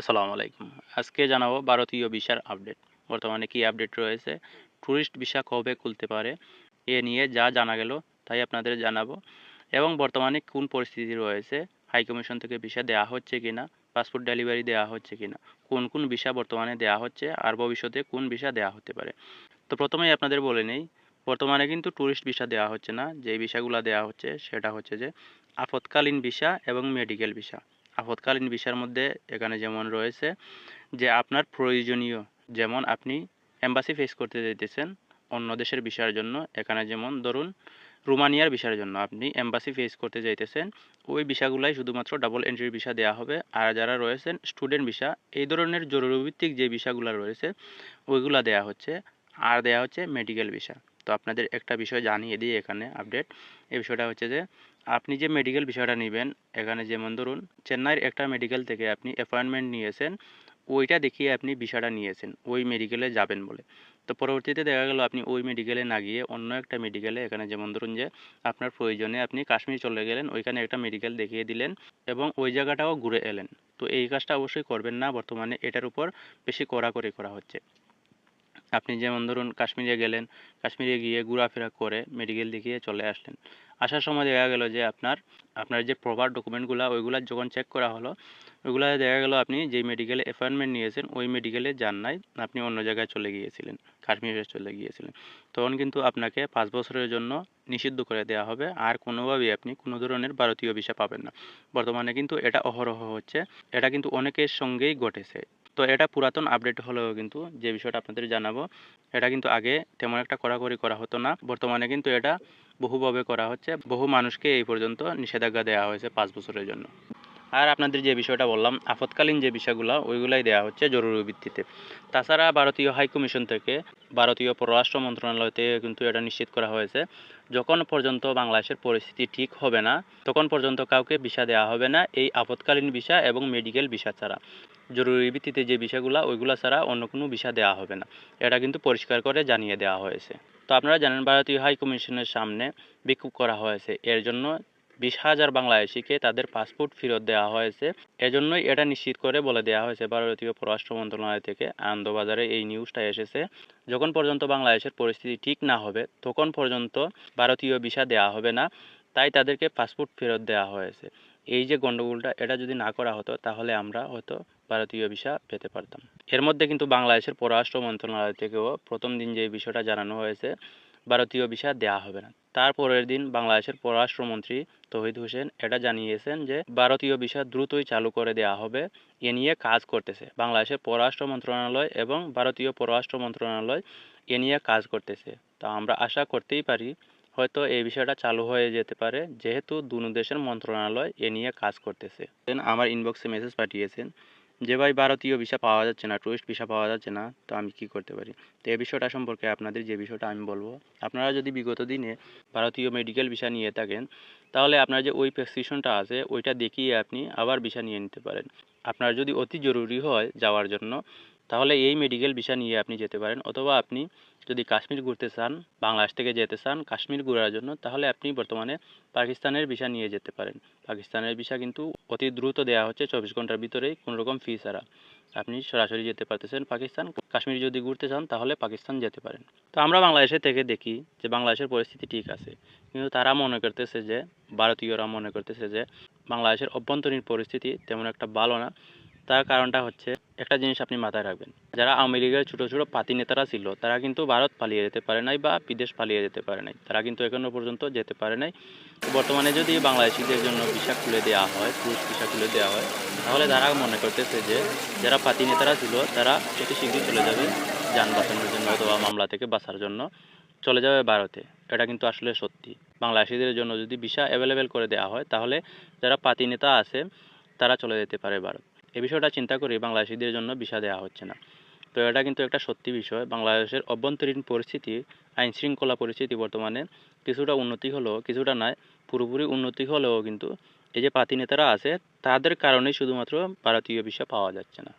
আসসালামু আলাইকুম। আজকে জানাব ভারতীয় ভিসার আপডেট। বর্তমানে কি আপডেট রয়েছে? ট্যুরিস্ট ভিসা কবে খুলতে পারে? এ নিয়ে যা জানা গেল তাই আপনাদের জানাব। এবং বর্তমানে কোন পরিস্থিতি রয়েছে? হাই কমিশন থেকে ভিসা দেওয়া হচ্ছে কি না পাসপোর্ট ডেলিভারি দেওয়া হচ্ছে কি না কোন কোন ভিসা বর্তমানে দেওয়া হচ্ছে? আর ভবিষ্যতে কোন ভিসা দেওয়া হতে পারে? তো প্রথমেই আপনাদের বলে নেই, বর্তমানে কিন্তু ট্যুরিস্ট ভিসা দেওয়া হচ্ছে না। যেই ভিসাগুলো দেওয়া হচ্ছে সেটা হচ্ছে যে আপৎকালীন ভিসা এবং মেডিকেল ভিসা। আপৎকালীন ভিসার মধ্যে এখানে যেমন রয়েছে যে আপনার প্রয়োজনীয়, যেমন আপনি এম্বাসি ফেস করতে যেতেছেন অন্য দেশের ভিসার জন্য, এখানে যেমন ধরুন রোমানিয়ার ভিসার জন্য আপনি এম্বাসি ফেস করতে যাইতেছেন, ওই ভিসাগুলাই শুধুমাত্র ডাবল এন্ট্রির ভিসা দেওয়া হবে। আর যারা রয়েছেন স্টুডেন্ট ভিসা এই ধরনের জরুরিভিত্তিক যে ভিসাগুলো রয়েছে, ওইগুলা দেওয়া হচ্ছে। আর দেওয়া হচ্ছে মেডিকেল ভিসা তো আপনাদের একটা বিষয় জানিয়ে দিই এখানে আপডেট এই বিষয়টা হচ্ছে যে, আপনি যে মেডিকেল বিষয়টা নেবেন, এখানে যেমন ধরুন, চেন্নাইয়ের একটা মেডিকেল থেকে আপনি অ্যাপয়েন্টমেন্ট নিয়েছেন, ওইটা দেখিয়ে আপনি বিষয়টা নিয়েছেন, ওই মেডিকেলে যাবেন বলে। তো পরবর্তীতে দেখা গেল আপনি ওই মেডিকেলে না গিয়ে অন্য একটা মেডিকেলে এখানে যেমন ধরুন যে, আপনার প্রয়োজনে আপনি কাশ্মীর চলে গেলেন, ওইখানে একটা মেডিকেল দেখিয়ে দিলেন এবং ওই জায়গাটাও ঘুরে এলেন। তো এই কাজটা অবশ্যই করবেন না, বর্তমানে এটার উপর বেশি কড়াকড়ি করা হচ্ছে। আপনি যেমন ধরুন কাশ্মীরে গেলেন, কাশ্মীরে গিয়ে ঘোরাফেরা করে মেডিকেল দেখিয়ে চলে আসলেন। আসার সময় দেখা গেল যে আপনার আপনার যে প্রপার ডকুমেন্টগুলো ওইগুলো যখন চেক করা হলো, ওইগুলো দেখা গেল আপনি যেই মেডিকেলে অ্যাপয়েন্টমেন্ট নিয়েছেন, ওই মেডিকেলে যান নাই, আপনি অন্য জায়গায় চলে গিয়েছিলেন, কাশ্মীরে চলে গিয়েছিলেন। তখন কিন্তু আপনাকে পাঁচ বছরের জন্য নিষিদ্ধ করে দেওয়া হবে, আর কোনোভাবেই আপনি কোনো ধরনের ভারতীয় ভিসা পাবেন না। বর্তমানে কিন্তু এটা অহরহ হচ্ছে, এটা কিন্তু অনেকের সঙ্গেই ঘটেছে। তো এটা পুরাতন আপডেট হলেও কিন্তু যে বিষয়টা আপনাদের জানাব, এটা কিন্তু আগে তেমন একটা কড়াকড়ি করা হতো না। বর্তমানে কিন্তু এটা বহুভাবে করা হচ্ছে। বহু মানুষকে এই পর্যন্ত নিষেধাজ্ঞা দেওয়া হয়েছে পাঁচ বছরের জন্য। আর আপনাদের যে বিষয়টা বললাম, আপৎকালীন যে বিষয়গুলো, ওইগুলাই দেওয়া হচ্ছে জরুরি ভিত্তিতে। তাছাড়া ভারতীয় হাইকমিশন থেকে ভারতীয় পররাষ্ট্র মন্ত্রণালয় থেকে কিন্তু এটা নিশ্চিত করা হয়েছে, যখন পর্যন্ত বাংলাদেশের পরিস্থিতি ঠিক হবে না, তখন পর্যন্ত কাউকে ভিসা দেওয়া হবে না এই আপৎকালীন ভিসা এবং মেডিকেল ভিসা ছাড়া। জরুরি ভিত্তিতে যে বিষয়গুলো, ওইগুলো ছাড়া অন্য কোনো ভিসা দেওয়া হবে না। এটা কিন্তু পরিষ্কার করে জানিয়ে দেওয়া হয়েছে। তো আপনারা জানেন, ভারতীয় হাইকমিশনের সামনে বিক্ষোভ করা হয়েছে। এর জন্য বিশ হাজার বাংলাদেশিকে তাদের পাসপোর্ট ফেরত দেওয়া হয়েছে। এজন্যই এটা নিশ্চিত করে বলে দেওয়া হয়েছে ভারতীয় পররাষ্ট্র মন্ত্রণালয় থেকে। আনন্দবাজারে এই নিউজটা এসেছে। যখন পর্যন্ত বাংলাদেশের পরিস্থিতি ঠিক না হবে, তখন পর্যন্ত ভারতীয় ভিসা দেওয়া হবে না। তাই তাদেরকে পাসপোর্ট ফেরত দেওয়া হয়েছে। এই যে গণ্ডগোলটা এটা যদি না করা হতো, তাহলে আমরা হয়তো ভারতীয় ভিসা পেতে পারতাম। এর মধ্যে কিন্তু বাংলাদেশের পররাষ্ট্র মন্ত্রণালয় থেকেও প্রথম দিন যে বিষয়টা জানানো হয়েছে ভারতীয় ভিসা দেওয়া হবে না। তারপরের দিন বাংলাদেশের পররাষ্ট্রমন্ত্রী তহিদ হোসেন এটা জানিয়েছেন যে, ভারতীয় ভিসা দ্রুতই চালু করে দেওয়া হবে, এ নিয়ে কাজ করতেছে। বাংলাদেশের পররাষ্ট্র মন্ত্রণালয় এবং ভারতীয় পররাষ্ট্র মন্ত্রণালয় এ নিয়ে কাজ করতেছে। তা আমরা আশা করতেই পারি, হয়তো এই বিষয়টা চালু হয়ে যেতে পারে, যেহেতু দুনো দেশের মন্ত্রণালয় এ নিয়ে কাজ করতেছে। আমার ইনবক্সে মেসেজ পাঠিয়েছেন যে ভাই ভারতীয় ভিসা পাওয়া যাচ্ছে না টুরিস্ট ভিসা পাওয়া যাচ্ছে না, তো আমি কি করতে পারি? তো এই বিষয়টা সম্পর্কে আপনাদের যে বিষয়টা আমি বলব, আপনারা যদি বিগত দিনে ভারতীয় মেডিকেল ভিসা নিয়ে থাকেন, তাহলে আপনার যে ওই প্রেসক্রিপশনটা আছে, ওইটা দেখিয়ে আপনি আবার ভিসা নিয়ে নিতে পারেন। আপনার যদি অতি জরুরি হয় যাওয়ার জন্য তাহলে এই মেডিকেল ভিসা নিয়ে আপনি যেতে পারেন। অথবা আপনি যদি কাশ্মীর ঘুরতে চান, বাংলাদেশ থেকে যেতে চান, কাশ্মীর ঘোরার জন্য, তাহলে আপনি বর্তমানে পাকিস্তানের ভিসা নিয়ে যেতে পারেন। পাকিস্তানের ভিসা কিন্তু অতি দ্রুত দেওয়া হচ্ছে চব্বিশ ঘণ্টার ভিতরেই কোনোরকম ফি ছাড়া। আপনি সরাসরি যেতে পারতেছেন পাকিস্তান, কাশ্মীর যদি ঘুরতে চান, তাহলে পাকিস্তান যেতে পারেন। তো আমরা বাংলাদেশে থেকে দেখি যে বাংলাদেশের পরিস্থিতি ঠিক আছে। কিন্তু তারা মনে করতেছে যে, ভারতীয়রা মনে করতেছে যে, বাংলাদেশের অভ্যন্তরীণ পরিস্থিতি তেমন একটা ভালো না। তার কারণটা হচ্ছে একটা জিনিস আপনি মাথায় রাখবেন। যারা আওয়ামী লীগের ছোটো ছোটো পাতি নেতারা ছিল, তারা কিন্তু ভারত পালিয়ে যেতে পারে নাই বা বিদেশ পালিয়ে যেতে পারে নাই। তারা কিন্তু এখনও পর্যন্ত যেতে পারে নাই। বর্তমানে যদি বাংলাদেশিদের জন্য ভিসা খুলে দেওয়া হয়, পুরুষ ভিসা খুলে দেওয়া হয়, তাহলে তারা মনে করতেছে যে যারা পাতি নেতারা ছিল, তারা অতি শীঘ্রই চলে যাবে যান বাঁচানোর জন্য অথবা মামলা থেকে বাঁচার জন্য। চলে যাবে ভারতে। এটা কিন্তু আসলে সত্যি। বাংলাদেশিদের জন্য যদি ভিসা অ্যাভেলেবেল করে দেওয়া হয়, তাহলে যারা পাতি নেতা আছে, তারা চলে যেতে পারে ভারত। এ বিষয়টা চিন্তা করে বাংলাদেশিদের জন্য ভিসা দেওয়া হচ্ছে না। তো এটা কিন্তু একটা সত্যি বিষয়। বাংলাদেশের অভ্যন্তরীণ পরিস্থিতি আইন শৃঙ্খলা পরিস্থিতি বর্তমানে কিছুটা উন্নতি হলেও, কিছুটা নয়, পুরোপুরি উন্নতি হলেও কিন্তু এই যে পাতি নেতারা আছে, তাদের কারণেই শুধুমাত্র ভারতীয় ভিসা পাওয়া যাচ্ছে না।